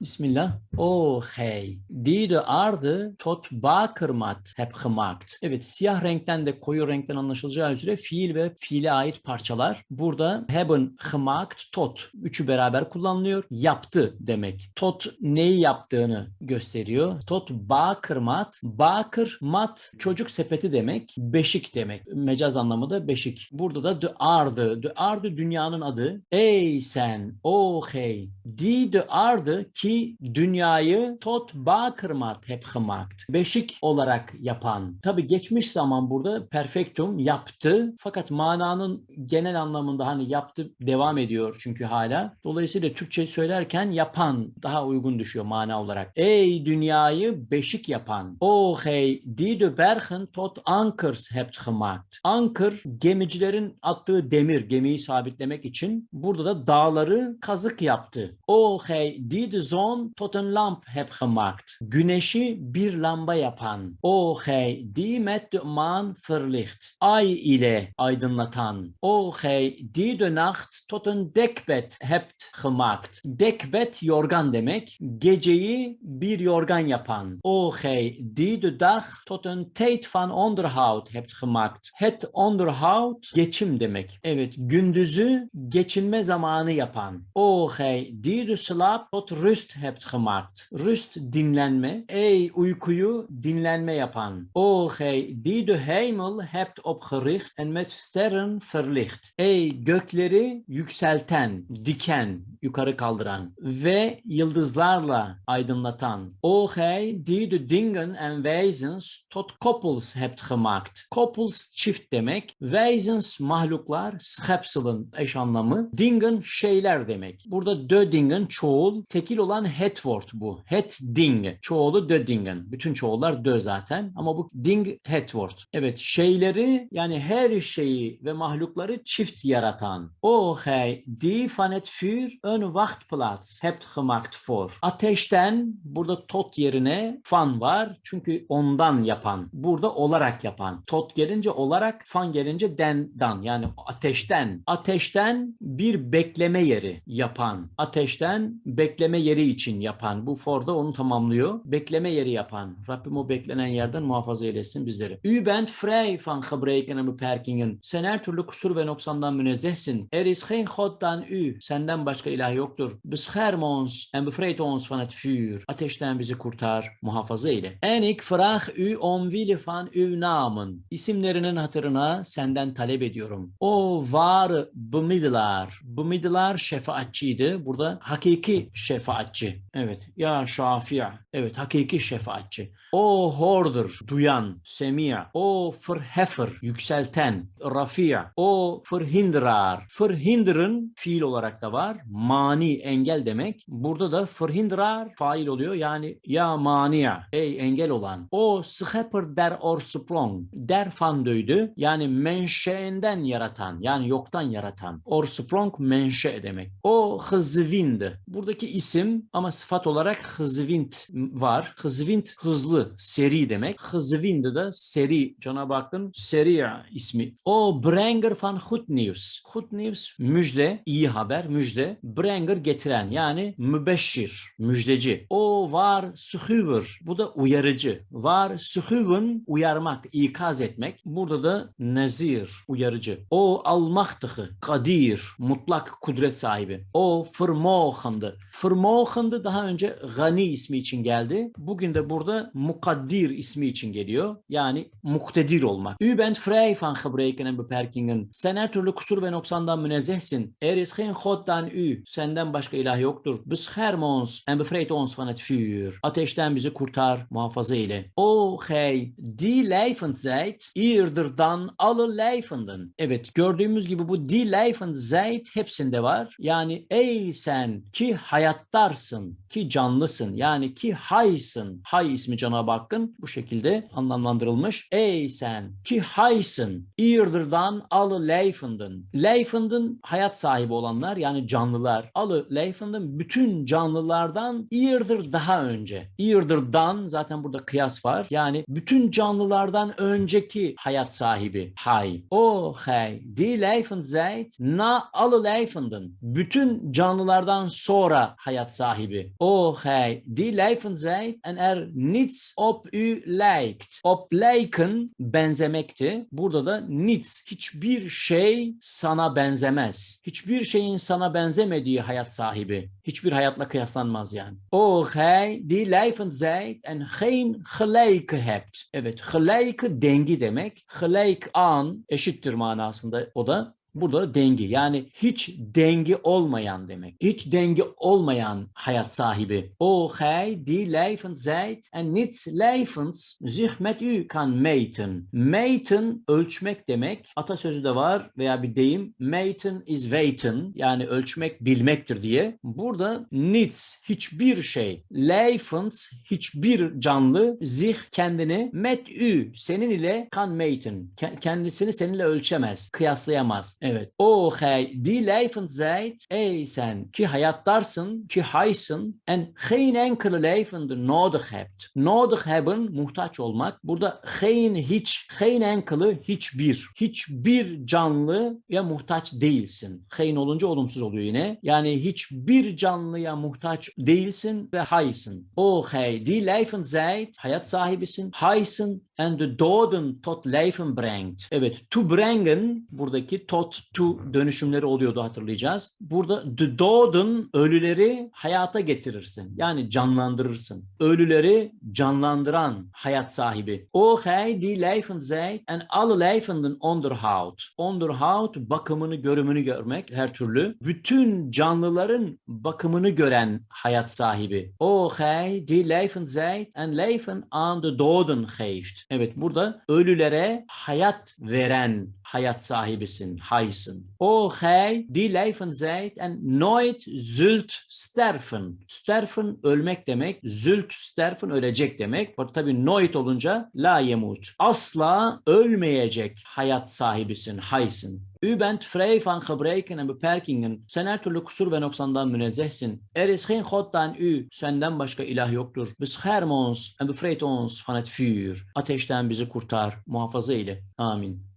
Bismillah. O hey. Die de aarde tot bakırmat hep gemaakt. Evet siyah renkten de koyu renkten anlaşılacağı üzere fiil ve fiile ait parçalar. Burada hebben gemaakt tot. Üçü beraber kullanılıyor. Yaptı demek. Tot neyi yaptığını gösteriyor. Tot bakırmat. Bakır mat çocuk sepeti demek. Beşik demek. Mecaz anlamı da beşik. Burada da de aarde. De aarde dünyanın adı. Ey sen. O hey. Die de aarde ki dünyayı tot bakırmat hep gemaakt. Beşik olarak yapan. Tabi geçmiş zaman burada perfektum yaptı. Fakat mananın genel anlamında hani yaptı devam ediyor çünkü hala. Dolayısıyla Türkçe söylerken yapan daha uygun düşüyor mana olarak. Ey dünyayı beşik yapan. O hey die de bergen tot ankers hebt gemaakt. Anker gemicilerin attığı demir gemiyi sabitlemek için burada da dağları kazık yaptı. O hey die de zon tot lamp hebt gemaakt. Güneşi bir lamba yapan. O hey die met de maan verlicht. Ay ile aydınlatan. O hey die de nacht tot een dekbed hebt gemaakt. Dekbed yorgan demek. Geceyi bir yorgan yapan. O hey die de dag tot een tijd van onderhoud hebt gemaakt. Het onderhoud geçim demek. Evet gündüzü geçinme zamanı yapan. O hey die de slaap tot rust hebt gemaakt. Rust dinlenme. Ey uykuyu dinlenme yapan. O hey die de hemel hebt opgericht en met sterren verlicht. Ey gökleri yükselten, diken, yukarı kaldıran ve yıldızlarla aydınlatan. O hey die de dingen en wezens tot koppels hebt gemaakt. Koppels çift demek. Wezens mahluklar, schepselen eş anlamı. Dingen şeyler demek. Burada de dingen çoğul, tekil olan het word bu. Het ding. Çoğulu de dingen. Bütün çoğullar de zaten ama bu ding het word. Evet şeyleri yani her şeyi ve mahlukları çift yaratan. O hey die van het vuur een wachtplaats hebt gemaakt voor. Ateşten burada tot yerine fan var. Çünkü ondan yapan. Burada olarak yapan. Tot gelince olarak, fan gelince den dan. Yani ateşten. Ateşten bir bekleme yeri yapan. Ateşten bekleme yeri için yapan. Bu for da onu tamamlıyor. Bekleme yeri yapan. Rabbim o beklenen yerden muhafaza eylesin bizleri. U bent vrij van gebreken en beperkingen. Sen her türlü kusur ve noksandan münezzehsin. Er is geen God dan u. Senden başka ilah yoktur. Bescherm ons en bevrijd ons van het vuur. Ateşten bizi kurtar, muhafaza eyle. En ik vraag u omwille van uw namen. İsimlerinin hatırına senden talep ediyorum. O var bemiddelaar. Bemiddelaar şefaatçiydi. Burada hakiki şefaatçi. Evet. Ya şafia. Evet. Hakiki şefaatçi. O hordur. Duyan. Semia. O verheffer. Yükselten. Rafia. O verhindrar. Verhinderen fiil olarak da var. Mani engel demek. Burada da verhindrar fail oluyor. Yani ya mania. Ey engel olan. O schepper der orsprong. Der van döydü. Yani menşeinden yaratan. Yani yoktan yaratan. Orsprong menşe demek. O hızvind. Buradaki isim ama sıfat olarak hızvind var. Hızvind hızlı, seri demek. Hızvind de seri. Cenab-ı Hakk'ın Seria ismi. O Brenger van. Good News müjde, iyi haber, müjde. Brenger getiren yani mübeşşir, müjdeci. O var suhüver. Bu da uyarıcı. Var suhüven uyarmak, ikaz etmek. Burada da nezir, uyarıcı. O almachtige, kadir, mutlak kudret sahibi. O vermogendı. Vermogendı daha önce gani ismi için geldi. Bugün de burada mukaddir ismi için geliyor. Yani muktedir olmak. U bent vrij van gebreken en beperkingen. Sen her türlü kusur ve noksandan münezzehsin. Er is geen God dan u. Senden başka ilah yoktur. Bescherm ons en bevrijd ons van het vuur. Ateşten bizi kurtar, muhafaza eyle. O hey, die levend zijt, eerder dan alle levenden. Evet, gördüğümüz gibi bu die levend zijt hepsinde var. Yani ey sen ki hayattarsın, ki canlısın. Yani ki haysın. Hay ismi Cenab-ı Hakk'ın bu şekilde anlamlandırılmış. Ey sen ki haysın. İrdırdan alı leyfındın. Leyfındın hayat sahibi olanlar yani canlılar. Alı leyfındın bütün canlılardan İrdır daha önce. İrdırdan zaten burada kıyas var. Yani bütün canlılardan önceki hayat sahibi. Hay. O hay. Die leyfend zijt na alle leyfenden. Bütün canlılardan sonra hayat sahibi. O hay. Die leyfend zijt en er niets op u lijkt. Op lijken benzemekti. Burada da niets. Hiçbir şey sana benzemez. Hiçbir şeyin sana benzemediği hayat sahibi. Hiçbir hayatla kıyaslanmaz yani. O gij die levend zijt en geen gelijke hebt. Evet, gelijke dengi demek. Gelijk aan eşittir manasında o da. Burada dengi yani hiç dengi olmayan demek. Hiç dengi olmayan hayat sahibi. O gij die levend zijt en niets levends zich met u kan meten. Meten ölçmek demek. Atasözü de var veya bir deyim. Meten is weten yani ölçmek bilmektir diye. Burada niets hiçbir şey. Levens hiçbir canlı zich kendini met ü senin ile kan meten. Ke- Kendisini seninle ölçemez, kıyaslayamaz. Evet. O gij die levend zijt, ey sen ki hayattarsın, ki haysın en geen enkele levende nodig hebt. Nodig hebben, muhtaç olmak. Burada geen hiç, geen enkele hiçbir. Hiçbir canlıya muhtaç değilsin. Geen olunca olumsuz oluyor yine. Yani hiçbir canlıya muhtaç değilsin ve haysın. O gij die levend zijt, hayat sahibisin, haysın en de doden tot leven brengt. Evet, to brengen buradaki tot to dönüşümleri oluyordu hatırlayacağız. Burada doden ölüleri hayata getirirsin. Yani canlandırırsın. Ölüleri canlandıran hayat sahibi. O gij die levend zijt en alle levenden onderhoudt. Onderhoud bakımını, görümünü görmek her türlü. Bütün canlıların bakımını gören hayat sahibi. O gij die levend zijt en leven aan de doden geeft. Evet burada ölülere hayat veren hayat sahibisin, haysın. O gij die levend zijt en nooit zult sterven. Sterven ölmek demek, zult sterven ölecek demek. Tabii nooit olunca la yemut. Asla ölmeyecek hayat sahibisin, haysın. U bent vrij van gebreken en beperkingen. Sen her türlü kusur ve noksandan münezzehsin. Er is geen God dan u. Senden başka ilah yoktur. Bescherm ons en bevrijd ons van het vuur. Ateşten bizi kurtar, muhafaza eyle. Amin.